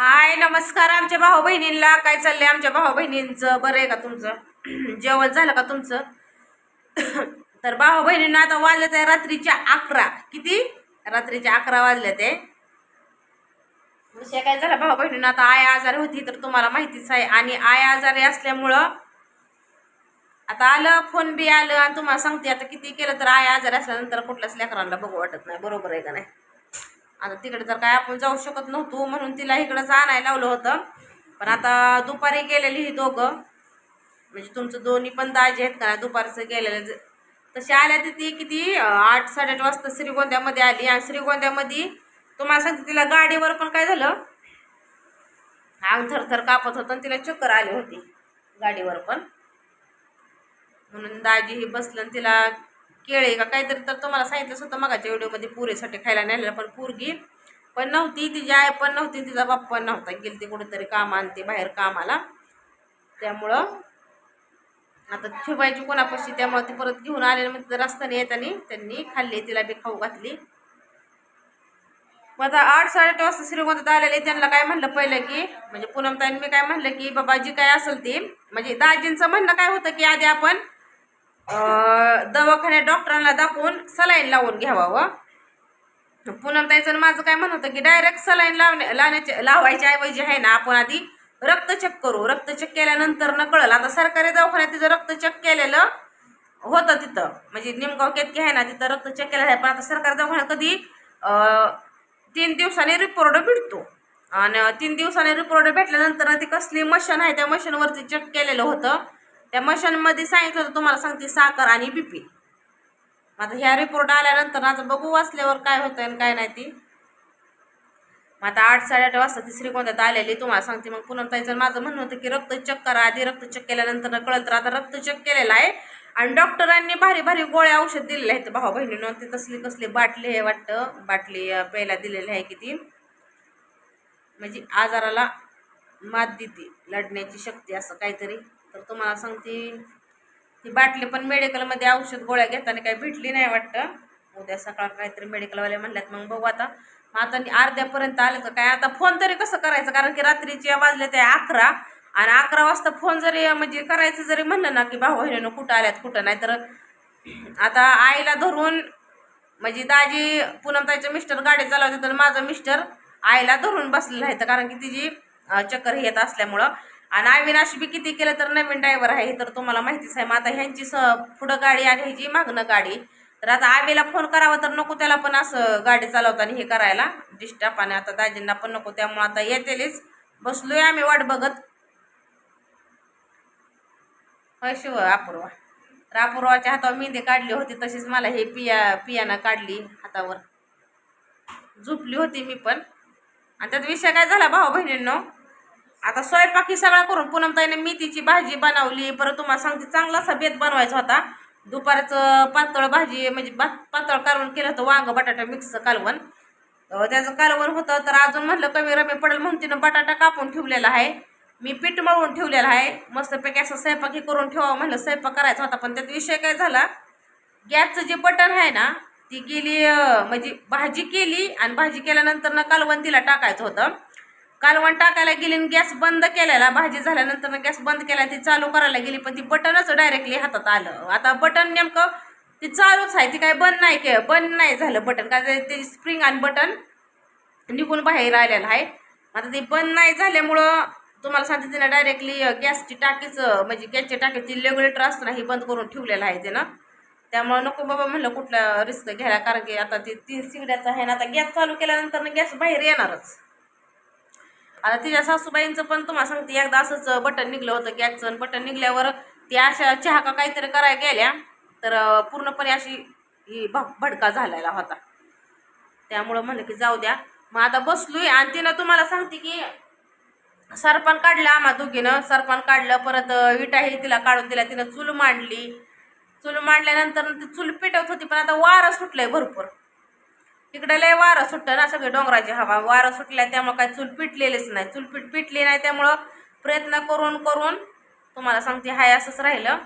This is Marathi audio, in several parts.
हाय नमस्कार आमच्या भाऊ बहिणींना. काय चाललंय आमच्या भाऊ बहिणींचं? बरं आहे का तुमचं? जेवण झालं का तुमचं? तर भाऊ बहिणींना आता वाजले आहे रात्रीच्या अकरा. किती? रात्रीच्या अकरा वाजले ते विषय काय झाला? भाऊ बहिणींना आता आय आजारी होती तर तुम्हाला माहितीच आहे. आणि आय आजारी असल्यामुळं आता आलं फोन बी आलं. आणि तुम्हाला सांगते आता किती केलं तर आय आजारी असल्यानंतर कुठल्याच लेकरांना बघू वाटत नाही. बरोबर आहे का नाही? आता तिकडे तर काय आपण जाऊ शकत नव्हतो म्हणून तिला इकडंच आणायला लावलं होतं. पण आता दुपारी गेलेली ही दोघं. म्हणजे तुमचं दोन्ही पण दाजी आहेत का? दुपारचं गेलेलं ज- तशी आल्या तर ती किती आठ साडेआठ वाजता श्रीगोंद्यामध्ये आली. आणि श्रीगोंद्यामध्ये तुम्हाला सांगते तिला गाडीवर पण काय झालं? आग थरथर कापत होतं आणि तिला चक्कर आली होती. गाडीवर पण. म्हणून दाजी ही बसलं आणि तिला केळे का? काहीतरी तर तुम्हाला सांगितलंच होतं मगाच्या व्हिडिओमध्ये पुरेसाठी खायला नेलेलं पण पूरगी पण नव्हती तिची आई पण नव्हती तिचा बाप पण नव्हता. गेली ती कुठेतरी काम आणते बाहेर कामाला. त्यामुळं आता ठेवायची कोणापाशी त्यामुळे ती परत घेऊन आलेलं मग रस्त्याने येताना त्यांनी खाल्ली तिला बी खाऊ घातली. मग आता आठ साडेआठ वाजता श्रीमंत आलेले त्यांना काय म्हणलं पहिलं की म्हणजे पूनमताईंनी मी काय म्हणलं की बाबा जी काय असेल ती म्हणजे दाजींचं म्हणणं काय होतं की आधी आपण दवाखान्यात डॉक्टरांना दाखवून सलाईन लावून घ्यावं पुन्हा त्याचं माझं काय म्हणत होतं की डायरेक्ट सलाईन लावण्या लावण्याच्या लावायच्या ऐवजी आहे ना आपण आधी रक्तचेक करू. रक्तचेक केल्यानंतर न कळलं आता सरकारी दवाखान्यात तिचं रक्तचेक केलेलं होतं तिथं. म्हणजे निमगाव केतकी आहे ना तिथं रक्तचेक केलेलं आहे. पण आता सरकारी दवाखान्यात कधी तीन दिवसांनी रिपोर्ट भेटतो. आणि तीन दिवसांनी रिपोर्ट भेटल्यानंतर ती कसली मशीन आहे त्या मशीनवरती चेक केलेलं होतं. त्या मशीनमध्ये सांगितलं होतं तुम्हाला सांगते साखर आणि बीपी आता ह्या रिपोर्ट आल्यानंतर आता बघू वाचल्यावर काय होतं आणि काय नाही ती. मग आता आठ साडेआठ वाजता ती श्रीगोंद्यात आलेली तुम्हाला सांगते. मग पुन्हा ताईचं माझं म्हणणं होतं की रक्त चेक करा आधी. रक्त चेक केल्यानंतर कळलं तर आता रक्त चेक केलेलं आहे. आणि डॉक्टरांनी भारी भारी गोळ्या औषध दिलेले आहेत. भाऊ बहिणीनं ते तसली कसली बाटली आहे वाटतं. बाटली प्यायला दिलेली आहे किती. म्हणजे आजाराला मात देते. लढण्याची शक्ती असं काहीतरी. तर तुम्हाला सांगते ती बाटली पण मेडिकलमध्ये औषध गोळ्या घेताना काही भेटली नाही वाटतं. उद्या सकाळ काहीतरी मेडिकलवाले म्हणल्यात मग बघू आता. मग आता अर्ध्यापर्यंत आलं का काय? आता फोन तरी कसं करायचं? कारण की रात्रीचे वाजले ते अकरा. आणि अकरा वाजता फोन जरी म्हणजे करायचं जरी म्हणलं ना की भाऊ बहिणीनं कुठं आल्यात कुठं नाही? तर आता आईला धरून म्हणजे दाजी पूनमताईचं मिस्टर गाडी चालवते तर माझं मिस्टर आईला धरून बसलेलं आहे. तर कारण की तिची चक्कर येत असल्यामुळं आणि अविनाश बी किती केलं तर नवीन ड्रायव्हर आहे हे तर तुम्हाला माहितीच आहे. मग आता ह्यांची स पुढं गाडी आणि ह्याची मागणं गाडी. तर आता आवेला फोन करावा तर नको त्याला पण असं गाडी चालवताना हे करायला. डिस्टर्ब आणि आता दाजींना पण नको त्यामुळे आता येतेलीच. बसलोय आम्ही वाट बघत. होय शिव अपूर्वा. तर अपूर्वाच्या हातावर मेहंदी काढली होती तशीच मला हे पिया पियानं काढली हातावर. झोपली होती मी पण. आणि त्यात विषय काय झाला भाऊ बहिणींनो आता स्वयंपाकी सगळा करून पूनमताईने मेथीची भाजी बनवली. परत तुम्हाला सांगते चांगला असा बेत बनवायचा होता. दुपारचं पातळ भाजी म्हणजे पातळ कालवण केलं होतं वांग बटाटा मिक्स कालवण. त्याचं कालवण होतं तर अजून म्हटलं कमी रमी पडेल म्हणून तिनं बटाटा कापून ठेवलेला आहे. मी पीठ मळून ठेवलेलं आहे. मस्तपैकी असं स्वयंपाकी करून ठेवावं म्हणलं स्वयंपाक करायचा होता. पण त्यात विषय काय झाला गॅसचं जे बटन आहे ना ती गेली म्हणजे भाजी केली आणि भाजी केल्यानंतर ना कालवण तिला टाकायचं होतं. कालवण टाकायला गेली आणि गॅस बंद केलेला. भाजी झाल्यानंतर गॅस बंद केला ती चालू करायला गेली पण ती बटनच डायरेक्टली हातात आलं. आता बटन नेमकं ती चालूच आहे ती काय बंद नाही के बंद नाही झालं बटन का ते- स्प्रिंग आणि बटन निघून बाहेर आलेलं आहे. आता ते बंद नाही झाल्यामुळं तुम्हाला सांगते तिनं डायरेक्टली गॅसची टाकीच म्हणजे गॅसची टाकीची रेग्युलेटर असतं ना ही बंद करून ठेवलेलं आहे तिनं. त्यामुळं नको बाबा म्हणलं कुठलं रिस्क घ्यायला कारण की आता ते तीन सिगड्याचं आहे ना आता गॅस चालू केल्यानंतर गॅस बाहेर येणारच. आता तिच्या सासूबाईंचं पण तुम्हाला सांगते एकदा असंच बटन निघलं होतं गॅसचं बटन निघल्यावर ती अशा चहा का काहीतरी करायला गेल्या तर पूर्णपणे अशी ही भ भडका झालेला होता. त्यामुळं म्हणलं की जाऊ द्या. मग आता बसलोय आणि तिनं तुम्हाला सांगते की सरपण काढलं आम्हा दोघीनं. सरपण काढलं परत विटाही तिला काढून दिला तिनं चूल मांडली. चूल मांडल्यानंतर ती चूल पेटवत होती पण आता वारं सुटलंय भरपूर. तिकडे लय वारं सुटतं ना सगळे डोंगराची हवा. वारं सुटल्या त्यामुळं काय चूल पिटलेलीच नाही. चूल पिट पिटली नाही त्यामुळं प्रयत्न करून करून तुम्हाला सांगते हाय असंच राहिलं.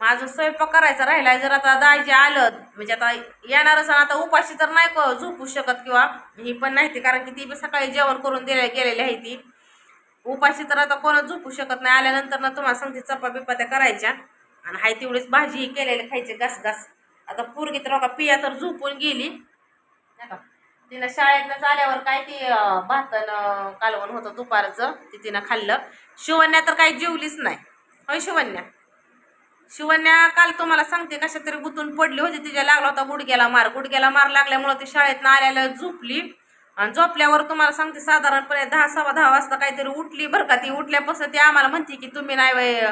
मग अजून स्वयंपाक करायचा राहिला जर आता दाजी आलं म्हणजे आता येणारच आणि आता उपाशी तर नाही क- झोपू शकत किंवा ही पण नाही ती कारण की ती सकाळी जेवण करून दिले गेलेली आहे ती. उपाशी तर आता कोणच झोपू शकत नाही. आल्यानंतर ना तुम्हाला सांगते चपा बिपात्या करायच्या आणि हाय तेवढीच भाजी केलेली खायची घास घास आता पूर्गी तर का पिया तर झोपून गेली. का? तिनं शाळेतनं आल्यावर काय ती भातन कालवण होतं दुपारचं ती तिनं खाल्लं. शिवण्या तर काही जेवलीच नाही. होय शिवण्या? शिवण्या काल तुम्हाला सांगते कशा तरी गुतून पडली होती तिच्या लागला होता गुडघ्याला मार. गुडघ्याला मार लागल्यामुळं ती शाळेतनं आल्याला झोपली. आणि झोपल्यावर तुम्हाला सांगते साधारणपणे दहा सव्वा दहा वाजता काहीतरी उठली बरं का. ती उठल्यापासून ती आम्हाला म्हणते की तुम्ही नाही वे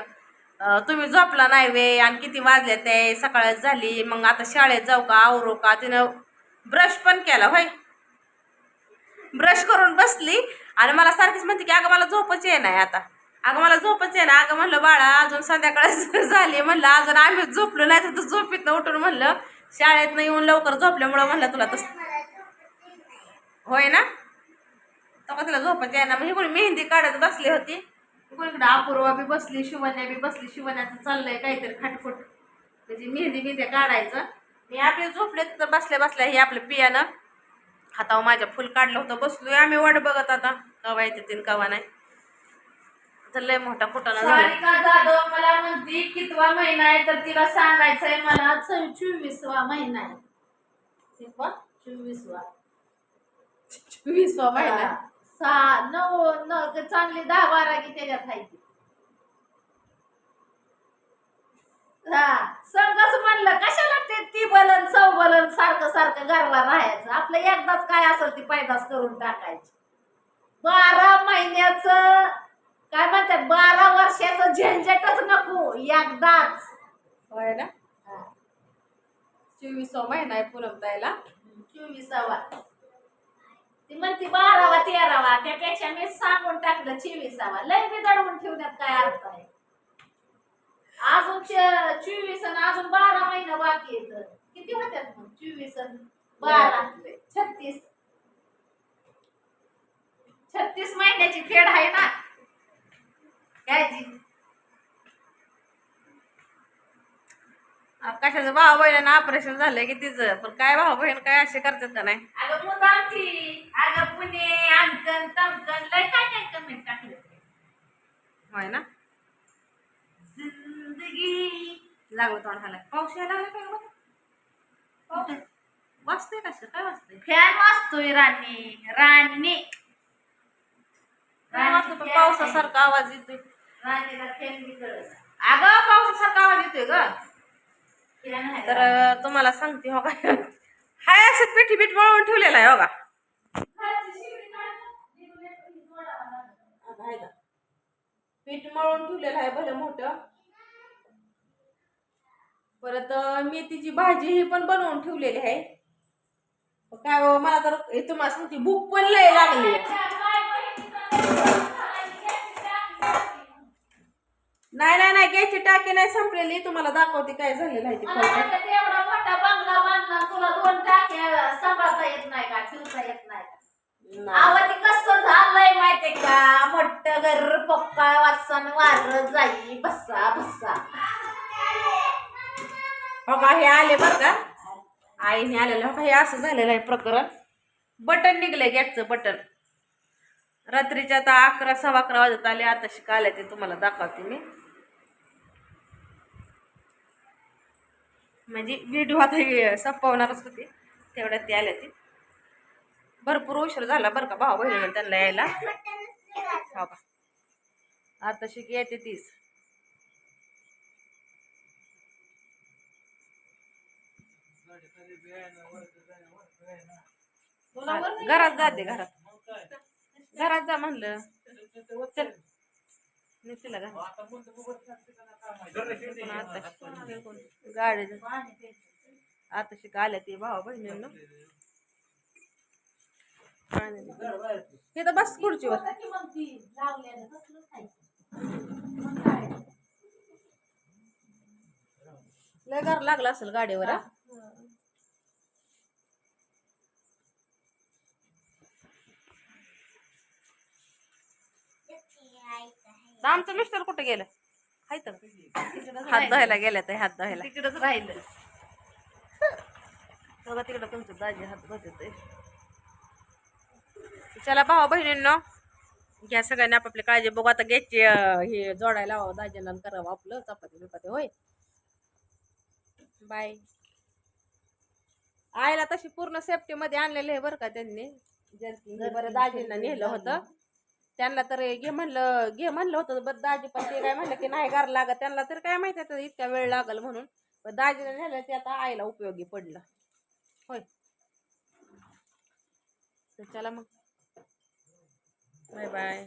तुम्ही झोपला नाही वे आणि किती वाजले ते? सकाळच झाली. मग आता शाळेत जाऊ का? आवरू का? तिनं ब्रश पण केला होय? ब्रश करून बसली आणि मला सारखीच म्हणते की अगं मला झोपच ये नाही आता. अगं मला झोपच आहे ना अगं म्हणलं बाळा अजून संध्याकाळ झाली म्हणलं अजून आम्ही झोपलो नाही तर तू झोपीत उठून म्हणलं शाळेत येऊन लवकर झोपल्यामुळं म्हणलं तुला तस होय ना? तो तिला झोपच आहे म्हणजे कोणी मेहंदी काढत बसली होती. कोणीकडे अपूर्वा बी बसली शिवण्या बी बसली शिवण्याचं चाललंय काहीतरी खटफुट म्हणजे मेहंदी बिंदी काढायचं. मी आपले झोपले तर बसल्या बसल्या हे आपलं पियानं हातावर माझ्या फुल काढलं होतं. बसलोय आम्ही वाट बघत आता. कवा येते तीन कवा नाही. तर लय मोठा कुटाणा सारिका जाधव मला म्हणती कितवा महिना आहे तर तिला सांगायचंय मला चोवीसवा महिना आहे. चोवीसवा. वीसवा महिना. सहा नऊ न चांगली दहा बारा की त्याच्यात आहे हा संघच म्हणलं कशाला ते ती बलन चौ बलन सारखं सारखं घरला राहायचं? आपलं एकदाच काय असेल ती पैदास करून टाकायची. बारा महिन्याचं काय म्हणतात बारा वर्षाचं झंझटच नको एकदाच. होय ना. चोवीसवा महिना आहे पूनम ताईला. चोवीसावा. ती म्हणती बारावा तेरावा त्यापेक्षा मी सांगून टाकलं चोवीसावा. लय बी दडवून ठेवण्यात काय अर्थ आहे? अजून च- चोवीस आणि अजून बारा महिना बाकी येत किती होत्यात मग? चोवीस आणि बारा. छत्तीस. छत्तीस महिन्याची फेड आहे ना? काय जी आ, कशाचं भाऊ बहिणीनं ऑपरेशन झालंय की तिचं? पण काय भाऊ बहीण काय असे करतात का नाही? अगं मुदामती अगं पुणे अंकन तमकन लय काय काय कमेंट टाकले होय ना? लागलं तोंड हालाय पाऊस यायला लागला काय बघा वाचतंय कसं काय वाचतंय? फॅन वाजतोय राणी राणी. काय वाचतं पण पावसासारखा आवाज येतोय. राणीला फॅन अगं पावसासारखा आवाज येतोय ग. तर तुम्हाला सांगते हो का? हाय असं पिठी पीठ मळून ठेवलेलं आहे हो का? पीठ मळून ठेवलेलं आहे भलं मोठं. परत मेथीची भाजी ही पण बनवून ठेवलेली आहे. काय हो, मला तर तुम्हाला सांगते भूक पण लय लागली. नाही नाही नाही गॅसची टाकी नाही संपलेली. तुम्हाला दाखवते काय झालेलं आहे ते. एवढा मोठा बंगला बांधला तुला दोन टाक्या सांभाळता येत नाही का ठेवता येत नाही नाही. आवाज कसं झालंय माहितीये का? मोठं घर पक्का वासन वार जाई बसा बसा. हो का? हे आले बरं का? आईने आलेलं. हो का? हे असं झालेलं आहे प्रकरण. बटन निघलं गॅसचं बटन. रात्रीच्या आता अकरा सव्वा अकरा वाजत आले. आता शिकायला ते तुम्हाला दाखवते मी. म्हणजे व्हिडिओ आता हे संपवणारच होते. तेवढ्यात ते आले ते. भरपूर उशीर झाला बरं का भाऊ बहिणी त्यांना यायला. हो का? आता शिक येते तीस घरात जाते घरात. घरात जा म्हणलं. चल. निघतील आता गाडी आता शिक आल्या ते भावा बहिणींना. हे तर बस खुर्चीवर. लय गार लागला असेल गाडीवर हा? आमचं मिस्टर कुठे गेलं? हात धुवायला गेल्या तर हात धुवायला. तिकडच राहिलं. बघा तिकडं तुमचं दाजी हात धुते चला भावा बहिणींनो घ्या सगळ्यांनी आपापली काळजी बघू. आता गॅसची हे जोडायला लावावं दाजींना करावं आपलं चपाती बिपाती होय? बाय. आईला तशी पूर्ण सेफ्टी मध्ये आणलेलं आहे बरं का त्यांनी. बरं दाजींना नेलं होतं. त्यांना तर घे म्हणलं घे म्हणलं होतं बरं दाजी पण ते काय म्हणलं की नाही गार लागत. त्यांना तर काय माहिती आहे इतका वेळ लागल म्हणून. पण दाजीने नेलं ते आता आईला उपयोगी पडलं. होय. तर चला मग. Bye bye.